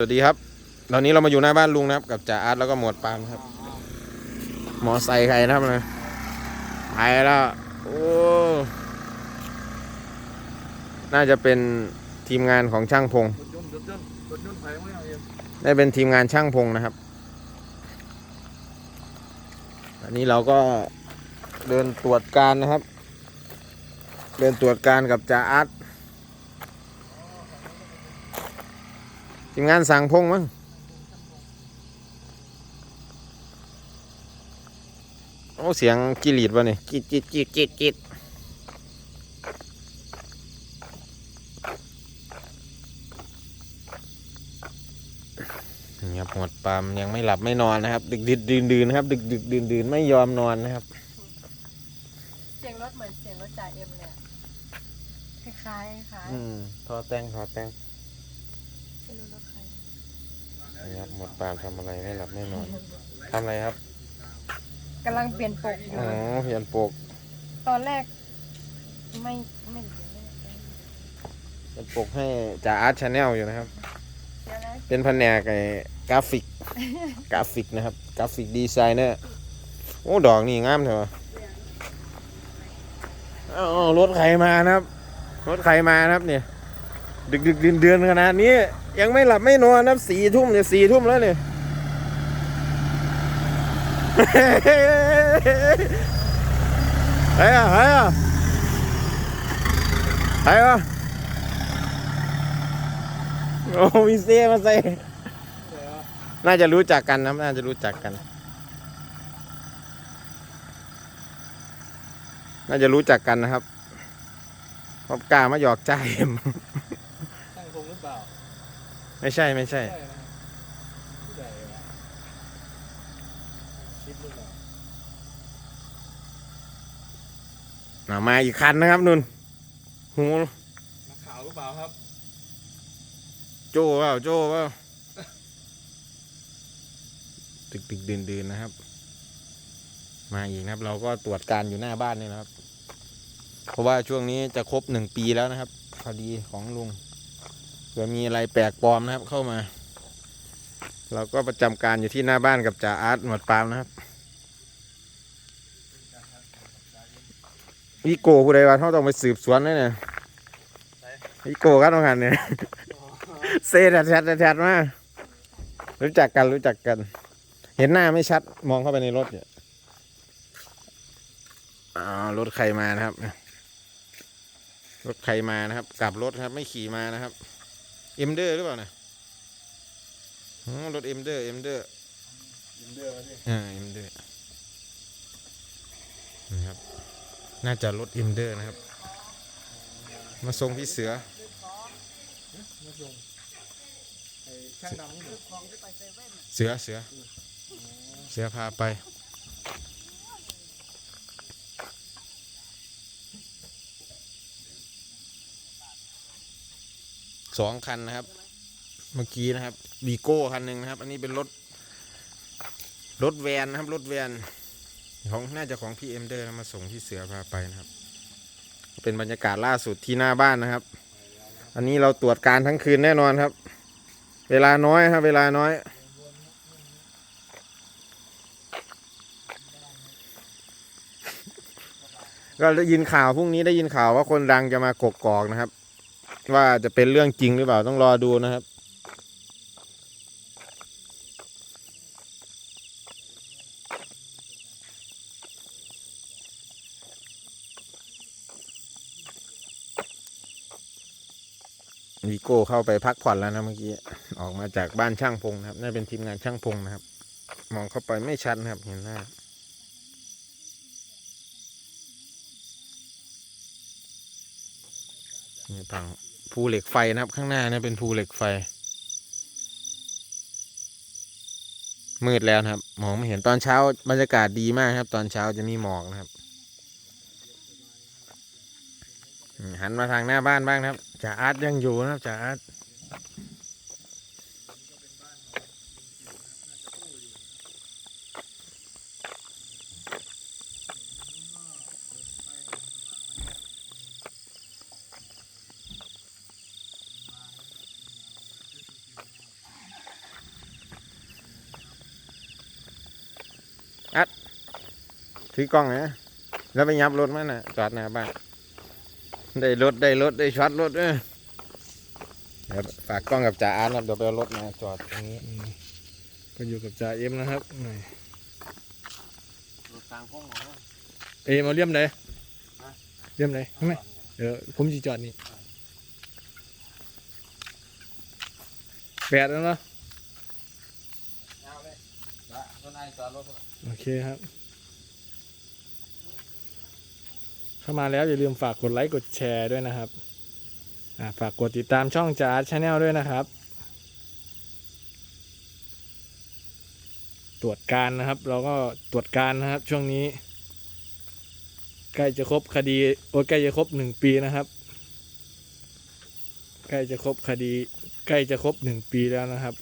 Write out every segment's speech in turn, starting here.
สวัสดีครับ ตอนนี้เรามาอยู่หน้าบ้านลุงนะครับ กับจ่าอาร์ตแล้วก็หมวดปามครับ หมอไซใครนะครับนะไปแล้วโอ้ น่าจะเป็นทีมงานของช่างพงศ์นี่เอาเองได้เป็นทีมงานช่างพงนะครับ อันนี้เราก็เดินตรวจการนะครับ เดินตรวจการกับจ่าอาร์ต ทีมงานสั่งพงมั้งโอ้เสียงกิริดวะเนี่ยกิดกิดกิดกิดกิดนี่ครับหมวดปาล์มยังไม่หลับไม่นอนนะครับ ดึกดึกดื่นดื่นนะครับ ดึกดึกดื่นดื่นไม่ยอมนอนนะครับ เสียงรถเหมือนเสียงรถจ่าเอ็มเลยอะคล้ายๆคล้ายอืมทอแตงทอแตงๆ ไม่รู้รถใครนี่ครับหมวดปาล์มทำอะไรไม่หลับไม่นอนทำอะไรครับกำลังเปลี่ยนปกอยู่ อ๋อเพียนโปกตอนแรก ไม่ไม่เดี๋ยวไม่ได้เป็นปกให้จ่าอาร์ตชาแนลอยู่นะครับ เดี๋ยวนะเป็นแผนกไอ้กราฟิก กราฟิกนะครับ กราฟิกดีไซเนอร์ โอ้ ดอกนี่งามเถอะอ้าวรถใครมานะครับ รถใครมานะครับเนี่ย ดึกดึกเดือนเดือนขนาดนี้ ยังไม่หลับไม่นอนนะครับสี่ทุ่มเนี่ยสี่ทุ่มแล้วเนี่ยเฮ้ยอะเฮ้ยอะเฮ้ยอะโอ้มีเซ่มาใส่น่าจะรู้จักกันนะครับน่าจะรู้จักกัน น่าจะรู้จักกันนะครับพราะกล้ามาหยอกใจม ตั้งทรงหรือเปล่า ไม่ใช่ไม่ใช่ใช่นะผู้ใหญ่วะคิดหรือเปล่าอ่ามาอีกคันนะครับนุ่นหูนักข่าวหรือเปล่าครับ โจ้เปล่าโจ้เปล่าดึกดึกดื่นดื่นนะครับ มาอีกนะครับ เราก็ตรวจการอยู่หน้าบ้านนี่นะครับ เพราะว่าช่วงนี้จะครบหนึ่งปีแล้วนะครับ พอดีของลุงเผื่อมีอะไรแปลกปลอมนะครับเข้ามา เราก็ประจำการอยู่ที่หน้าบ้านกับจ่าอาร์ตหนวดปามนะครับอีโก้ผู้ใดว่าเขาต้องไปสืบสวนเลยเนี่ยอีโก้กันต้องหันเนี่ยเซ่แทดแทดมารู้จักกันรู้จักกัน เห็นหน้าไม่ชัดมองเข้าไปในรถเนี่ยอ้าวรถใครมานะครับรถใครมานะครับ กลับรถครับไม่ขี่มานะครับ เอ็มเดอร์หรือเปล่านะอ๋อรถเอ็มเดอร์เอ็มเดอร์ยินเดือดสิอ่าเอ็มเดอร์นะครับ น่าจะรถเอ็มเดอร์นะครับ มาส่งพี่เสือมาส่งไอ้ช่างดำนี่เหรอเสือเสือ เสือพาไป สองคันนะครับ เมื่อกี้นะครับวีโก้คันหนึ่งนะครับ อันนี้เป็นรถ รถแวนนะครับ รถแวนของน่าจะของพี่เอ็มเดอร์มาส่งพี่เสือพาไปนะครับ เป็นบรรยากาศล่าสุดที่หน้าบ้านนะครับ อันนี้เราตรวจการทั้งคืนแน่นอนครับ เวลาน้อยครับ เวลาน้อยก็ได้ยินข่าวพรุ่งนี้ได้ยินข่าวว่าคนดังจะมากกกอกนะครับ ว่าจะเป็นเรื่องจริงหรือเปล่าต้องรอดูนะครับ วีโก้เข้าไปพักผ่อนแล้วนะเมื่อกี้ ออกมาจากบ้านช่างพงนะครับน่าเป็นทีมงานช่างพงนะครับ มองเข้าไปไม่ชัดนะครับเห็นหน้านี่ฝั่ง ภูเหล็กไฟนะครับ ข้างหน้าเนี่ยเป็นภูเหล็กไฟ มืดแล้วนะครับ มองไม่เห็นตอนเช้าบรรยากาศดีมากครับ ตอนเช้าจะมีหมอกนะครับ หันมาทางหน้าบ้านบ้างครับจ่าอาร์ตยังอยู่นะครับจ่าอาร์ต ถือกล้องนะแล้วไปยับรถมันน่ะจอดหน้าบ้านได้รถได้รถได้ช็อตรถเออเดี๋ยวฝากกล้องกับจ่าอาร์ตนะครับเดี๋ยวไปเอารถมาจอดตรงนี้อืมก็อยู่กับจ่าเอ็มนะครับนี่รถกลางห้องเหรอเอ็มเอาเลี่ยมไหนฮะเลี่ยมไหนทำไมเออผมจะจอดนี่แปดแล้วเนาะเอาเลยละต้นไอ้จอดรถโอเคครับ เข้ามาแล้วอย่าลืมฝากกดไลค์กดแชร์ด้วยนะครับฝากกดติดตามช่องจาร์ชาแนลด้วยนะครับ ตรวจการนะครับ เราก็ตรวจการนะครับ ช่วงนี้ ใกล้จะครบคดีโอ้ใกล้จะครบหนึ่งปีนะครับ ใกล้จะครบคดี ใกล้จะครบหนึ่งปีแล้วนะครับ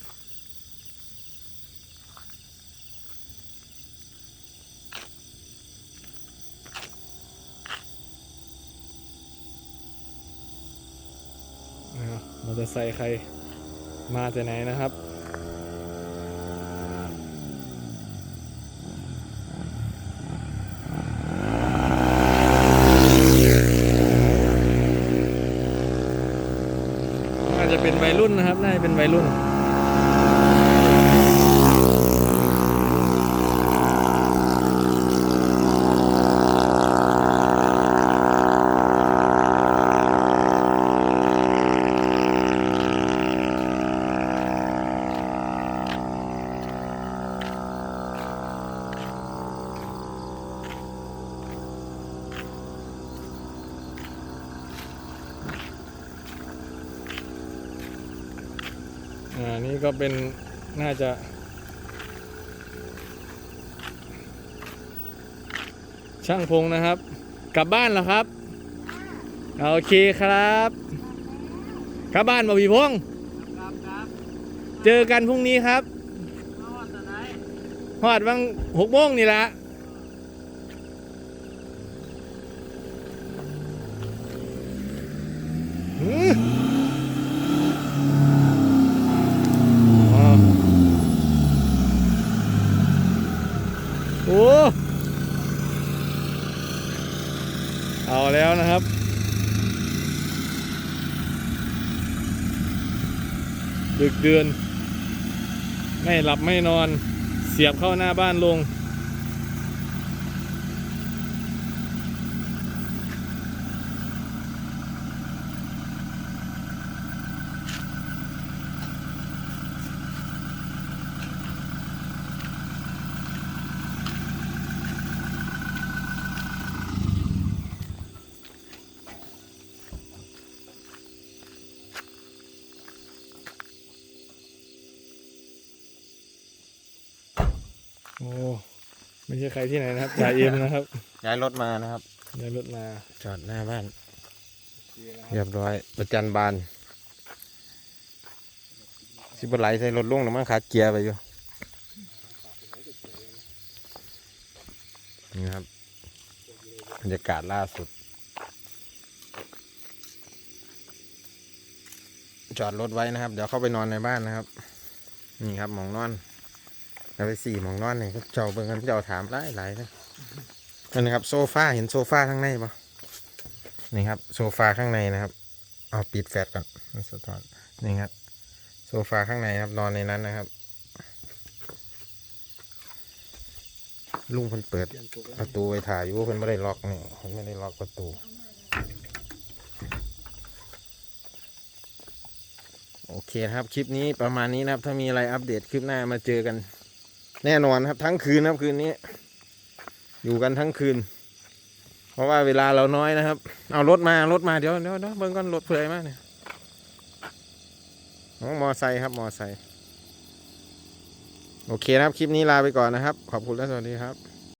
นะครับมอเตอร์ไซค์ใครมาจากไหนนะครับ น่าจะเป็นวัยรุ่นนะครับ น่าจะเป็นวัยรุ่น อ่านี่ก็เป็นน่าจะ ช่างพงนะครับ กลับบ้านแล้วครับอ่าโอเคครับกลับบ้านบ่พี่พงษ์ครับครับเจอกันพรุ่งนี้ครับนอนตอนไหนฮอดวังหกโมงนี่ละหืออ๋อโอ้ เอาแล้วนะครับ ดือนไม่หลับไม่นอน เสียบเข้าหน้าบ้านลง อ้ไม่ใช่ใครที่ไหนนะครับจ่าเอ็มนะครับย้ายรถมานะครับเดินรถมาจอดหน้าบ้านเรียบร้อยประจันบานสิบไหลใส่รถลุงหรือมั้งขาดเกียร์ไปอยู่นี่ครับบรรยากาศล่าสุด จอดรถไว้นะครับ เดี๋ยวเข้าไปนอนในบ้านนะครับ นี่ครับหมองนอน เอาไปสี่หมองนอนเนี่ยก็เจ้าเบิ่งกันเจ้าถามหลายหลายนะนั่นนะครับ โซฟาเห็นโซฟาข้างในปะนี่ครับ โซฟาข้างในนะครับ เอาปิดแฟลชก่อนมันสะท้อนนี่ครับ โซฟาข้างในครับนอนในนั้นนะครับ ลุงเพิ่นเปิดประตูไว้ถ่ายอยู่เพิ่นไม่ได้ล็อกนี่เพิ่นไม่ได้ล็อกประตูโอเคครับ คลิปนี้ประมาณนี้นะครับ ถ้ามีอะไรอัปเดตคลิปหน้ามาเจอกัน แน่นอนครับทั้งคืนครับคืนนี้ อยู่กันทั้งคืน เพราะว่าเวลาเราน้อยนะครับ เอารถมารถมาเดี๋ยวเดี๋ยวเดี๋ยวเบิ้งก่อนรถเผื่อยมากเนี่ยอ๋อมอไซค์ครับมอไซค์โอเคนะครับ คลิปนี้ลาไปก่อนนะครับ ขอบคุณและสวัสดีครับ